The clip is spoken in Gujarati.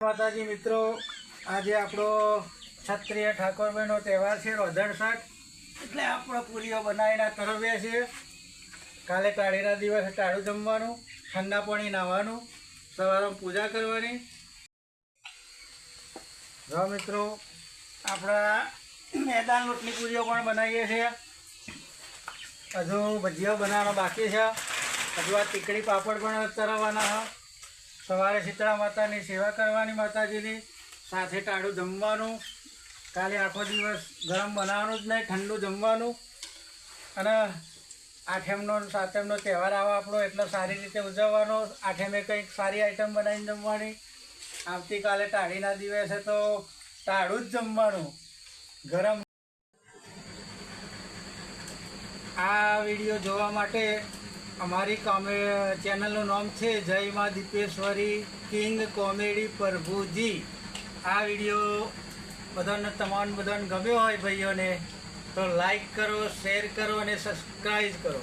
માતાજી, મિત્રો, આજે આપણો ક્ષત્રિય ઠાકોરભાઈનો તહેવાર છે રોધણસઠ એટલે આપણો પૂરીઓ બનાવીને તરવ્યા છીએ કાલે ટાળીના દિવસે ટાળું જમવાનું, ઠંડા પાણી નાહવાનું સવારે પૂજા કરવાની. જો મિત્રો, આપણા મેદાન લોટની પૂરીઓ પણ બનાવીએ છીએ હજુ ભજીયા બનાવવાનો બાકી છે. હજુ આ ટીકડી પાપડ પણ તરવવાના છે. સવારે શીતળા માતાની સેવા કરવાની માતાજીની સાથે ટાળું જમવાનું. કાલે આખો દિવસ ગરમ બનાવવાનું જ નહીં, ઠંડુ જમવાનું. અને આઠેમનો સાતેમનો તહેવાર આવે આપણો, એટલે સારી રીતે ઉજવવાનો. આઠેમે કંઈક સારી આઈટમ બનાવીને જમવાની. આવતીકાલે ટાળીના દિવસે તો ટાળું જ જમવાનું. ગરમ આ વીડિયો જોવા માટે અમારી કોમે ચેનલનું નામ છે જય માં દીપેશ્વરી, કિંગ કોમેડી પ્રભુજી. આ વીડિયો બધાને તમામ બધાને ગમ્યો હોય ભાઈઓને, તો લાઈક કરો શેર કરો અને સબસ્ક્રાઈબ કરો.